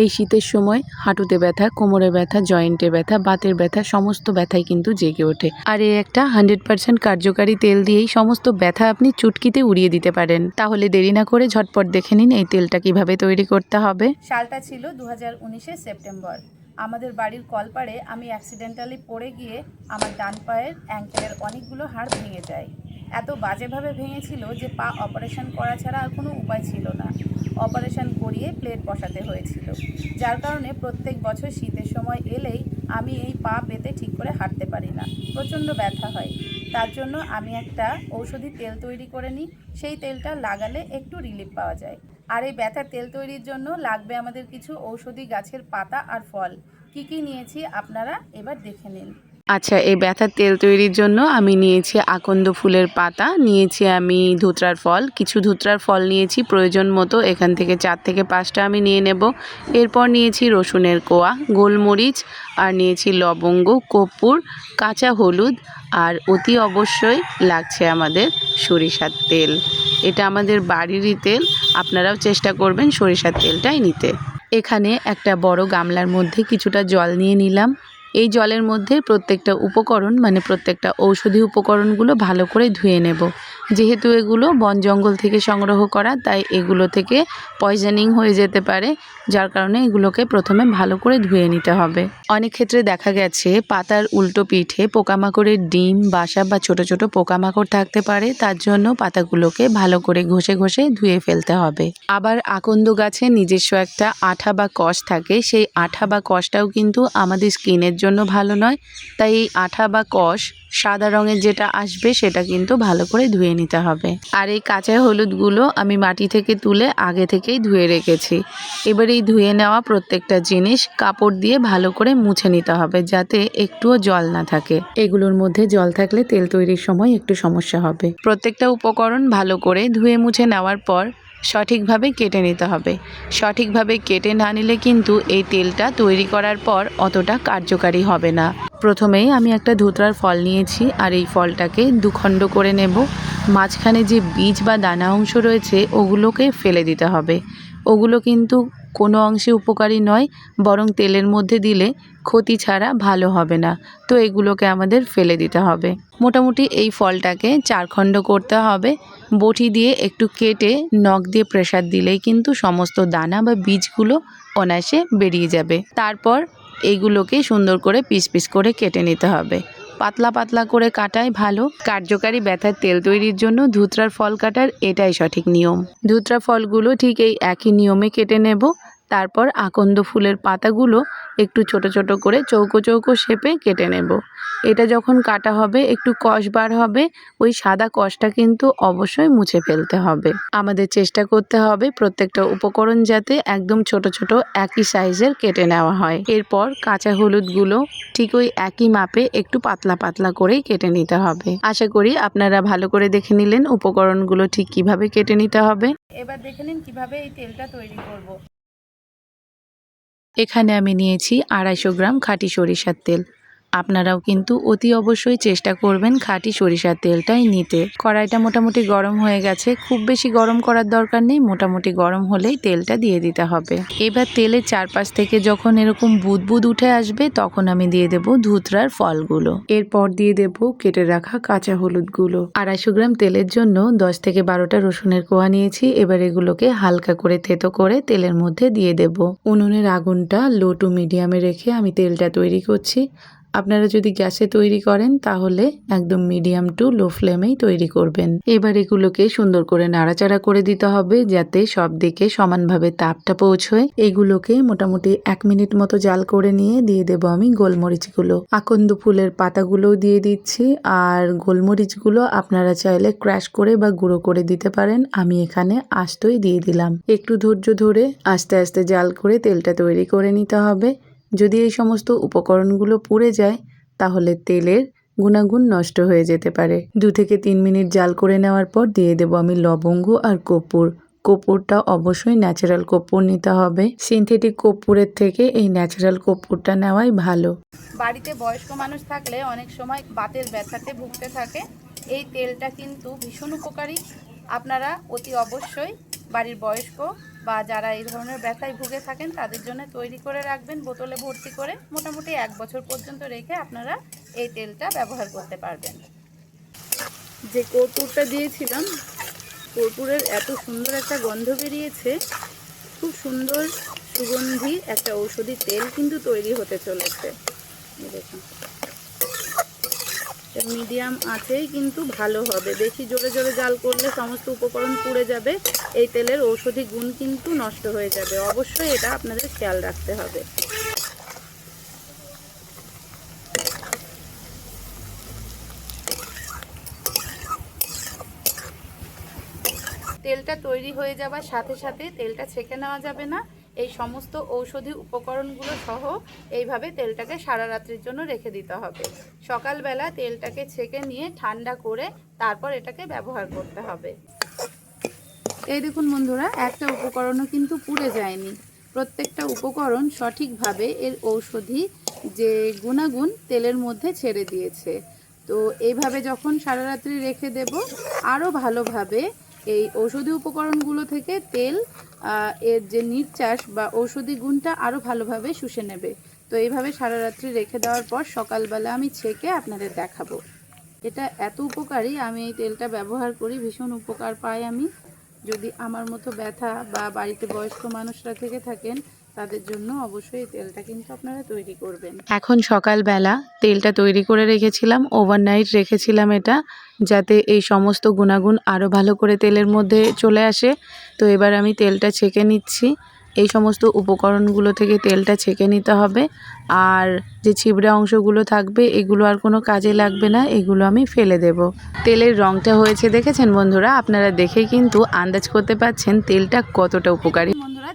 এই শীতের সময় হাঁটুতে ব্যথা, কোমরে ব্যথা, জয়েন্টে ব্যথা, বাতের ব্যথা, সমস্ত ব্যথাই কিন্তু জেগে ওঠে। আর এই একটা হান্ড্রেড পার্সেন্ট কার্যকারী তেল দিয়েই সমস্ত ব্যথা আপনি চুটকিতে উড়িয়ে দিতে পারেন। তাহলে দেরি না করে ঝটপট দেখে নিন এই তেলটা কীভাবে তৈরি করতে হবে। সালটা ছিল দু হাজার সেপ্টেম্বর। আমাদের বাড়ির কলপাড়ে আমি অ্যাক্সিডেন্টালি পড়ে গিয়ে আমার ডান পায়ের অ্যাঙ্কেলের অনেকগুলো হাড় ভেঙে যায়। এত বাজেভাবে ভেঙেছিল যে পা অপারেশন করা ছাড়া আর কোনো উপায় ছিল না। অপারেশন করিয়ে প্লেট বসাতে হয়েছিল। যার কারণে প্রত্যেক বছর শীতের সময় এলেই আমি এই পা পেতে ঠিক করে হাঁটতে পারি না। প্রচণ্ড ব্যথা হয়। তার জন্য আমি একটা ঔষধি তেল তৈরি করে নিই। সেই তেলটা লাগালে একটু রিলিফ পাওয়া যায়। আর এই ব্যথার তেল তৈরির জন্য লাগবে আমাদের কিছু ঔষধি গাছের পাতা আর ফল। কি কি নিয়েছি আপনারা এবার দেখে নিন। আচ্ছা এই ব্যথার তেল তৈরির জন্য আমি নিয়েছি আকন্দ ফুলের পাতা, নিয়েছি আমি ধুতরার ফল। কিছু ধুতরার ফল নিয়েছি, প্রয়োজন মতো এখান থেকে চার থেকে পাঁচটা আমি নিয়ে নেব। এরপর নিয়েছি রসুনের কোয়া, গোলমরিচ, আর নিয়েছি লবঙ্গ, কর্পূর, কাঁচা হলুদ, আর অতি অবশ্যই লাগছে আমাদের সরিষার তেল। এটা আমাদের বাড়িরই তেল, আপনারাও চেষ্টা করবেন সরিষার তেলটাই নিতে। এখানে একটা বড় গামলার মধ্যে কিছুটা জল নিয়ে নিলাম। এই জলের মধ্যে প্রত্যেকটা উপকরণ মানে প্রত্যেকটা ঔষধি উপকরণগুলো ভালো করে ধুয়ে নেব। যেহেতু এগুলো বন জঙ্গল থেকে সংগ্রহ করা, তাই এগুলো থেকে পয়জনিং হয়ে যেতে পারে, যার কারণে এগুলোকে প্রথমে ভালো করে ধুয়ে নিতে হবে। অনেক ক্ষেত্রে দেখা গেছে, পাতার উল্টো পিঠে পোকামাকড়ের ডিম, বাসা বা ছোট ছোট পোকামাকড় থাকতে পারে, তার জন্য পাতাগুলোকে ভালো করে ঘষে ঘষে ধুয়ে ফেলতে হবে। আবার আকন্দ গাছে নিজস্ব একটা আঠা বা কষ থাকে, সেই আঠা বা কষটাও কিন্তু আমাদের স্কিনের জন্য ভালো নয়। তাই আঠা বা কষ সাদা রঙের যেটা আসবে সেটা কিন্তু ভালো করে ধুয়ে নিতে হবে। আর এই কাঁচা হলুদগুলো আমি মাটি থেকে তুলে আগে থেকেই ধুয়ে রেখেছি। এবার এই ধুয়ে নেওয়া প্রত্যেকটা জিনিস কাপড় দিয়ে ভালো করে মুছে নিতে হবে যাতে একটুও জল না থাকে। এগুলোর মধ্যে জল থাকলে তেল তৈরির সময় একটু সমস্যা হবে। প্রত্যেকটা উপকরণ ভালো করে ধুয়ে মুছে নেওয়ার পর সঠিকভাবে কেটে নিতে হবে। সঠিকভাবে কেটে না নিলে কিন্তু এই তেলটা তৈরি করার পর অতটা কার্যকারী হবে না। প্রথমেই আমি একটা ধুতরার ফল নিয়েছি আর এই ফলটাকে দুখণ্ড করে নেব। মাঝখানে যে বীজ বা দানা অংশ রয়েছে, ওগুলোকে ফেলে দিতে হবে। ওগুলো কিন্তু কোনো অংশে উপকারী নয়, বরং তেলের মধ্যে দিলে ক্ষতি ছাড়া ভালো হবে না। তো এগুলোকে আমাদের ফেলে দিতে হবে। মোটামুটি এই ফলটাকে চারখণ্ড করতে হবে। বটি দিয়ে একটু কেটে নখ দিয়ে প্রেসার দিলেই কিন্তু সমস্ত দানা বা বীজগুলো অনায়াসে বেরিয়ে যাবে। তারপর এইগুলোকে সুন্দর করে পিস পিস করে কেটে নিতে হবে। পাতলা পাতলা করে কাটাই ভালো। কার্যকারী ব্যথার তেল তৈরির জন্য ধুতরার ফল কাটার এটাই সঠিক নিয়ম। ধুতরা ফলগুলো ঠিক এই একই নিয়মে কেটে নেব। তারপর আকন্দ ফুলের পাতাগুলো একটু ছোট ছোট করে চৌকো চৌকো শেপে কেটে নেব। এটা যখন কাটা হবে, একটু কষ বার হবে, ওই সাদা কষটা কিন্তু অবশ্যই মুছে ফেলতে হবে। আমাদের চেষ্টা করতে হবে প্রত্যেকটা উপকরণ যাতে একদম ছোট ছোট একই সাইজের কেটে নেওয়া হয়। এরপর কাঁচা হলুদগুলো ঠিক ওই একই মাপে একটু পাতলা পাতলা করেই কেটে নিতে হবে। আশা করি আপনারা ভালো করে দেখে নিলেন উপকরণগুলো ঠিক কীভাবে কেটে নিতে হবে। এবার দেখে নিন কীভাবে এই তেলটা তৈরি করব। এখানে আমি নিয়েছি আড়াইশো গ্রাম খাঁটি সরিষার তেল। আপনারাও কিন্তু অতি অবশ্যই চেষ্টা করবেন খাঁটি সরিষার তেলটাই নিতে। কড়াইটা মোটামুটি গরম হয়ে গেছে। খুব বেশি গরম করার দরকার নেই, মোটামুটি গরম হলেই তেলটা দিয়ে দিতে হবে। এবার তেলের চারপাশ থেকে যখন এরকম বুদবুদ উঠে আসবে, তখন আমি দিয়ে দেব ধুতরার ফলগুলো। এরপর দিয়ে দেব কেটে রাখা কাঁচা হলুদগুলো আড়াইশো গ্রাম তেলের জন্য দশ থেকে বারোটা রসুনের কোয়া নিয়েছি। এবার এগুলোকে হালকা করে থেতো করে তেলের মধ্যে দিয়ে দেব। উনুনের আগুনটা লো টু মিডিয়ামে রেখে আমি তেলটা তৈরি করছি। আপনারা যদি গ্যাসে তৈরি করেন, তাহলে একদম মিডিয়াম টু লো ফ্লেমেই তৈরি করবেন। এবার এগুলোকে সুন্দর করে নাড়াচাড়া করে দিতে হবে, যাতে সব দিকে সমানভাবে তাপটা পৌঁছয়। এগুলোকে মোটামুটি এক মিনিট মতো জাল করে নিয়ে দিয়ে দেবো আমি গোলমরিচগুলো। আকন্দ ফুলের পাতাগুলোও দিয়ে দিচ্ছি, আর গোলমরিচগুলো আপনারা চাইলে ক্র্যাশ করে বা গুঁড়ো করে দিতে পারেন। আমি এখানে আস্তই দিয়ে দিলাম। একটু ধৈর্য ধরে আস্তে আস্তে জাল করে তেলটা তৈরি করে নিতে হবে। যদি এই সমস্ত উপকরণগুলো পুড়ে যায়, তাহলে তেলের গুণাগুণ নষ্ট হয়ে যেতে পারে। দু থেকে তিন মিনিট জাল করে নেওয়ার পর দিয়ে দেবো আমি লবঙ্গ আর কর্পূর। কর্পূরটা অবশ্যই ন্যাচারাল কর্পূর নিতে হবে। সিনথেটিক কর্পূরের থেকে এই ন্যাচারাল কর্পূরটা নেওয়াই ভালো। বাড়িতে বয়স্ক মানুষ থাকলে অনেক সময় বাতের ব্যথাতে ভুগতে থাকে। এই তেলটা কিন্তু ভীষণ উপকারী। আপনারা অতি অবশ্যই বাড়ির বয়স্ক বা যারা এই ধরনের ব্যথায় ভুগে থাকেন তাদের জন্য তৈরি করে রাখবেন, বোতলে ভর্তি করে মোটামুটি এক বছর পর্যন্ত রেখে আপনারা এই তেলটা ব্যবহার করতে পারবেন। যে কর্পূরটা দিয়েছিলাম, কর্পূরের এত সুন্দর একটা গন্ধ বেরিয়েছে, খুব সুন্দর সুগন্ধি একটা ঔষধি তেল কিন্তু তৈরি হতে চলেছে। দেখুন। মিডিয়াম আছেই কিন্তু ভালো হবে। বেশি জোরে জোরে জাল করলে সমস্ত উপকরণ পুড়ে যাবে, এই তেলের ঔষধি গুণ কিন্তু নষ্ট হয়ে যাবে। অবশ্যই এটা আপনাদের খেয়াল রাখতে হবে। তেলটা তৈরি হয়ে যাবার সাথে সাথে তেলটা ছেঁকে নেওয়া যাবে না। এই সমস্ত ঔষধি উপকরণগুলো সহ এইভাবে তেলটাকে সারা রাত্রির জন্য রেখে দিতে হবে। সকালবেলা তেলটাকে ছেঁকে নিয়ে ঠান্ডা করে তারপর এটাকে ব্যবহার করতে হবে। এই দেখুন বন্ধুরা, একটা উপকরণও কিন্তু পুড়ে যায়নি। প্রত্যেকটা উপকরণ সঠিকভাবে এর ঔষধি যে গুণাগুণ তেলের মধ্যে ছেড়ে দিয়েছে। তো এইভাবে যখন সারা রাত্রি রেখে দেব, আরও ভালোভাবে এই ঔষধি উপকরণগুলো থেকে তেল এর যে নির্যাস বা ঔষধি গুণটা আরও ভালোভাবে শুষে নেবে। তো এইভাবে সারা রাত্রি রেখে দেওয়ার পর সকালবেলা আমি ছেঁকে আপনাদের দেখাবো। এটা এত উপকারী, আমি এই তেলটা ব্যবহার করি, ভীষণ উপকার পাই আমি। যদি আমার মতো ব্যথা বা বাড়িতে বয়স্ক মানুষরা থেকে থাকেন তাদের জন্য অবশ্যই তেলটা কিন্তু আপনারা তৈরি করবেন। এখন সকালবেলা তেলটা তৈরি করে রেখেছিলাম ওভারনাইট রেখেছিলাম এটা, যাতে এই সমস্ত গুণাগুণ আরও ভালো করে তেলের মধ্যে চলে আসে। তো এবার আমি তেলটা ছেঁকে নিচ্ছি। এই সমস্ত উপকরণগুলো থেকে তেলটা ছেঁকে নিতে হবে। আর যে ছিবড়ে অংশগুলো থাকবে, এগুলো আর কোনো কাজে লাগবে না, এগুলো আমি ফেলে দেব। তেলের রঙটা হয়েছে, দেখেছেন বন্ধুরা? আপনারা দেখেই কিন্তু আন্দাজ করতে পারছেন তেলটা কতটা উপকারী।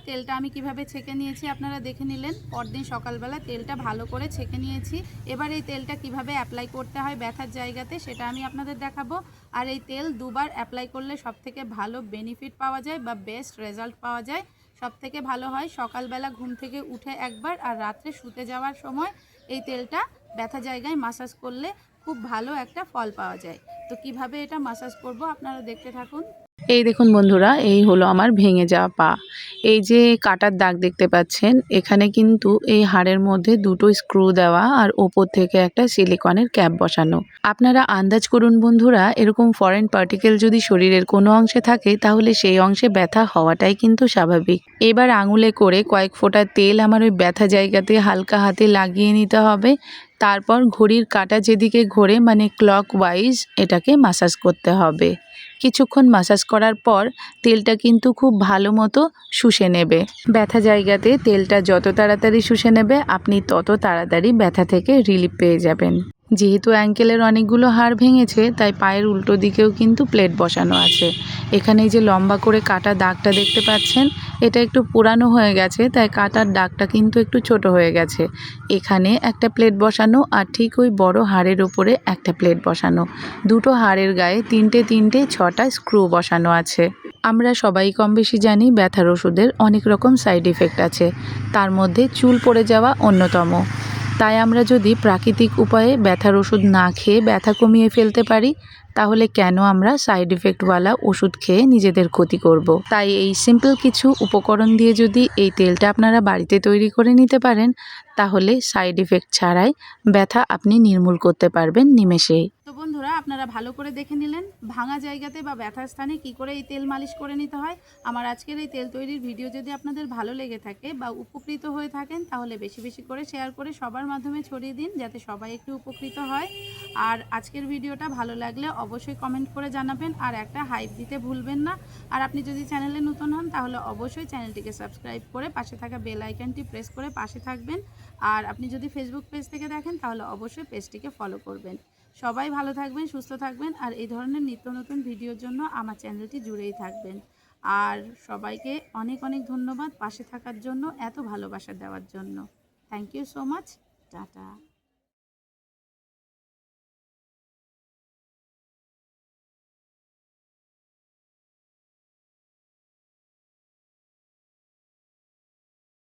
তেলটা আমি কীভাবে ছেঁকে নিয়েছি আপনারা দেখে নিলেন। পরদিন সকালবেলা তেলটা ভালো করে ছেঁকে নিয়েছি। এবার এই তেলটা কীভাবে অ্যাপ্লাই করতে হয় ব্যথার জায়গাতে সেটা আমি আপনাদের দেখাবো। আর এই তেল দুবার অ্যাপ্লাই করলে সব থেকে ভালো বেনিফিট পাওয়া যায় বা বেস্ট রেজাল্ট পাওয়া যায়। সব থেকে ভালো হয় সকালবেলা ঘুম থেকে উঠে একবার আর রাত্রে শুতে যাওয়ার সময় এই তেলটা ব্যথা জায়গায় মাসাজ করলে খুব ভালো একটা ফল পাওয়া যায়। তো কীভাবে এটা মাসাজ করব আপনারা দেখতে থাকুন। এই দেখুন বন্ধুরা, এই হলো আমার ভেঙে যাওয়া পা। এই যে কাটার দাগ দেখতে পাচ্ছেন, এখানে কিন্তু এই হাড়ের মধ্যে দুটো স্ক্রু দেওয়া আর ওপর থেকে একটা সিলিকনের ক্যাপ বসানো। আপনারা আন্দাজ করুন বন্ধুরা, এরকম ফরেন পার্টিকেল যদি শরীরের কোনো অংশে থাকে, তাহলে সেই অংশে ব্যথা হওয়াটাই কিন্তু স্বাভাবিক। এবার আঙুলে করে কয়েক ফোঁটা তেল আমার ওই ব্যথা জায়গাতে হালকা হাতে লাগিয়ে নিতে হবে। তারপর ঘড়ির কাঁটা যেদিকে ঘোরে মানে ক্লক ওয়াইজ এটাকে মাসাজ করতে হবে। কিছুক্ষণ মাসাজ করার পর তেলটা কিন্তু খুব ভালো মতো শুষে নেবে। ব্যথা জায়গাতে তেলটা যত তাড়াতাড়ি শুষে নেবে, আপনি তত তাড়াতাড়ি ব্যথা থেকে রিলিফ পেয়ে যাবেন। যেহেতু অ্যাঙ্কেলের অনেকগুলো হাড় ভেঙেছে, তাই পায়ের উল্টো দিকেও কিন্তু প্লেট বসানো আছে। এখানে যে লম্বা করে কাটা দাগটা দেখতে পাচ্ছেন, এটা একটু পুরানো হয়ে গেছে, তাই কাটার দাগটা কিন্তু একটু ছোট হয়ে গেছে। এখানে একটা প্লেট বসানো আর ঠিক ওই বড় হাড়ের ওপরে একটা প্লেট বসানো। দুটো হাড়ের গায়ে তিনটে তিনটে ছটা স্ক্রু বসানো আছে। আমরা সবাই কম বেশি জানি ব্যথার ওষুধের অনেক রকম সাইড ইফেক্ট আছে। তার মধ্যে চুল পড়ে যাওয়া অন্যতম। তাই আমরা যদি প্রাকৃতিক উপায়ে ব্যথার ওষুধ না খেয়ে ব্যথা কমিয়ে ফেলতে পারি, তাহলে কেন আমরা সাইড ইফেক্টওয়ালা ওষুধ খেয়ে নিজেদের ক্ষতি করব। তাই এই সিম্পল কিছু উপকরণ দিয়ে যদি এই তেলটা আপনারা বাড়িতে তৈরি করে নিতে পারেন, তাহলে সাইড ইফেক্ট ছাড়াই ব্যথা আপনি নির্মূল করতে পারবেন নিমেষেই আপনারা ভালো করে দেখে নিলেন, ভাঙা জায়গাতে বা ব্যথার স্থানে কি করে এই তেল মালিশ করে নিতে হয়। আমার আজকের এই তেল তৈরির ভিডিও যদি আপনাদের ভালো লেগে থাকে বা উপকৃত হয়ে থাকেন, তাহলে বেশি বেশি করে শেয়ার করে সবার মাধ্যমে ছড়িয়ে দিন, যাতে সবাই একটু উপকৃত হয়। আর আজকের ভিডিওটা ভালো লাগলে অবশ্যই কমেন্ট করে জানাবেন, আর একটা হাইপ দিতে ভুলবেন না। আর আপনি যদি চ্যানেলে নতুন হন, তাহলে অবশ্যই চ্যানেলটিকে সাবস্ক্রাইব করে পাশে থাকা বেল আইকনটি প্রেস করে পাশে থাকবেন। আর আপনি যদি ফেসবুক পেজ থেকে দেখেন, তাহলে অবশ্যই পেজটিকে ফলো করবেন। সবাই ভালো থাকবেন, সুস্থ থাকবেন আর এই ধরনের নিত্য নতুন ভিডিওর জন্য আমার চ্যানেলটি জুড়েই থাকবেন। আর সবাইকে অনেক অনেক ধন্যবাদ পাশে থাকার জন্য, এত ভালোবাসা দেওয়ার জন্য। Thank you so much tata